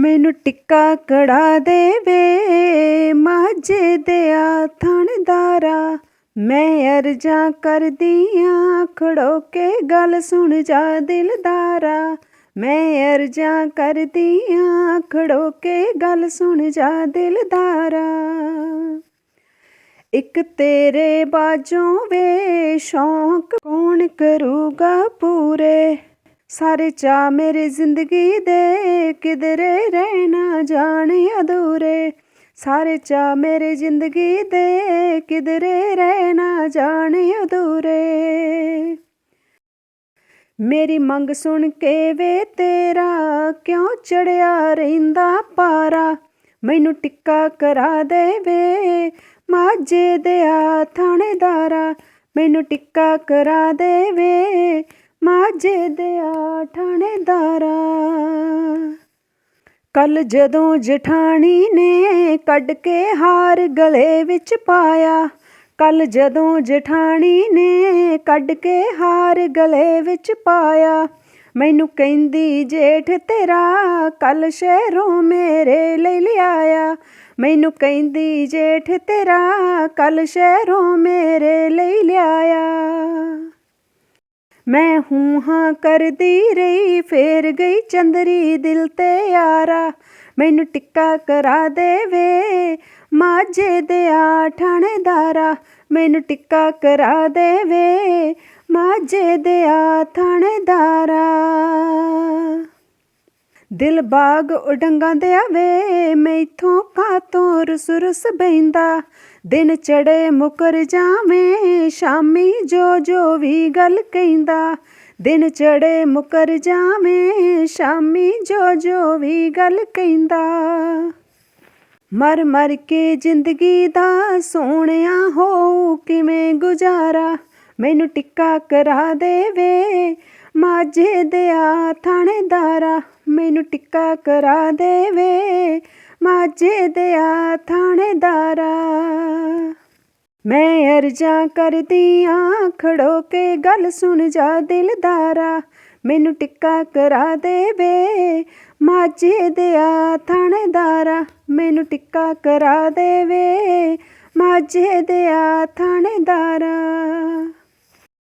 ਮੈਨੂੰ ਟਿੱਕਾ ਕੜਾ ਦੇਵੇ, ਮਾਝੇ ਦਿਆ ਥਣਦਾਰਾ ਮੈਂ ਅਰਜ਼ਾਂ ਕਰਦੀਆਂ ਖੜੋ ਕੇ ਗੱਲ ਸੁਣ ਜਾ ਦਿਲਦਾਰਾ। ਮੈਂ ਅਰਜ਼ਾਂ ਕਰਦੀਆਂ ਖੜੋ ਕੇ ਗੱਲ ਸੁਣ ਜਾ ਦਿਲਦਾਰਾ। ਇੱਕ ਤੇਰੇ ਬਾਝੋਂ ਵੇ, ਸ਼ੌਂਕ ਕੌਣ ਕਰੂਗਾ ਪੂਰੇ? ਸਾਰੇ ਚਾ ਮੇਰੀ ਜ਼ਿੰਦਗੀ ਦੇ ਕਿਧਰੇ ਰਹਿਣਾ ਜਾਣ ਅਧੂਰੇ। ਸਾਰੇ ਚਾ ਮੇਰੀ ਜ਼ਿੰਦਗੀ ਦੇ ਕਿਧਰੇ ਰਹਿਣਾ ਜਾਣ ਅਧੂਰੇ। ਮੇਰੀ ਮੰਗ ਸੁਣ ਕੇ ਵੇ ਤੇਰਾ ਕਿਉਂ ਚੜਿਆ ਰਹਿੰਦਾ ਪਾਰਾ? ਮੈਨੂੰ ਟਿੱਕਾ ਕਰਾ ਦੇਵੇ ਮਾਝੇ ਦਿਆ ਥਾਣੇਦਾਰਾ ਮੈਨੂੰ ਟਿੱਕਾ ਕਰਾ ਦੇਵੇ ਮਾਝੇ ਦਿਆ ਥਾਣੇਦਾਰਾ ਕੱਲ ਜਦੋਂ ਜਠਾਣੀ ਨੇ ਕੱਢ ਕੇ ਹਾਰ ਗਲੇ ਵਿੱਚ ਪਾਇਆ, ਕੱਲ ਜਦੋਂ ਜਠਾਣੀ ਨੇ ਕੱਢ ਕੇ ਹਾਰ ਗਲੇ ਵਿੱਚ ਪਾਇਆ, ਮੈਨੂੰ ਕਹਿੰਦੀ, ਜੇਠ ਤੇਰਾ ਕੱਲ ਸ਼ਹਿਰੋਂ ਮੇਰੇ ਲਈ ਲਿਆਇਆ। ਮੈਨੂੰ ਕਹਿੰਦੀ, ਜੇਠ ਤੇਰਾ ਕੱਲ ਸ਼ਹਿਰੋਂ ਮੇਰੇ ਲਈ ਲਿਆਇਆ। ਮੈਂ ਹੂੰ ਹਾਂ ਕਰਦੀ ਰਹੀ, ਫੇਰ ਗਈ ਚੰਦਰੀ ਦਿਲ ਤੇ ਯਾਰਾ ਮੈਨੂੰ ਟਿੱਕਾ ਕਰਾ ਦੇਵੇ, ਮਾਝੇ ਦਿਆ ਥਾਣੇਦਾਰਾ ਮੈਨੂੰ ਟਿੱਕਾ ਕਰਾ ਦੇਵੇ, ਮਾਝੇ ਦਿਆ ਥਾਣੇਦਾਰਾ ਦਿਲ ਬਾਗ ਉਡੰਗਾਂ ਦੇ ਆਵੇ, ਮੈਥੋਂ ਕਾਤੋਂ ਰੁਸ ਰੁਸ ਬੈਂਦਾ ਦਿਨ ਚੜੇ ਮੁਕਰ ਜਾਵੇਂ, ਸ਼ਾਮੀ ਜੋ ਜੋ ਵੀ ਗੱਲ ਕਹਿੰਦਾ। ਦਿਨ ਚੜੇ ਮੁਕਰ ਜਾਵੇਂ, ਸ਼ਾਮੀ ਜੋ ਜੋ ਵੀ ਗੱਲ ਕਹਿੰਦਾ। ਮਰ ਮਰ ਕੇ ਜ਼ਿੰਦਗੀ ਦਾ ਸੋਹਣਿਆ ਹੋ ਕਿਵੇਂ ਗੁਜ਼ਾਰਾ। ਮੈਨੂੰ ਟਿੱਕਾ ਕਰਾ ਦੇਵੇ ਮਾਝੇ ਦਿਆ ਥਾਣੇਦਾਰਾ, ਮੈਨੂੰ ਟਿੱਕਾ ਕਰਾ ਦੇਵੇ। ਮਾਝੇ ਦਿਆ ਥਾਣੇਦਾਰਾ, ਮੈਂ ਅਰਜ਼ਾਂ ਕਰਦੀ ਕਰਦੀਆਂ ਖੜੋ ਕੇ ਗੱਲ ਸੁਣ ਜਾ ਦਿਲਦਾਰਾ, ਮੈਨੂੰ ਟਿੱਕਾ ਕਰਾ ਦੇਵੇ। ਮਾਝੇ ਦਿਆ ਥਾਣੇਦਾਰਾ, ਮੈਨੂੰ ਟਿੱਕਾ ਕਰਾ ਦੇਵੇ। ਮਾਝੇ ਦਿਆ ਥਾਣੇਦਾਰਾ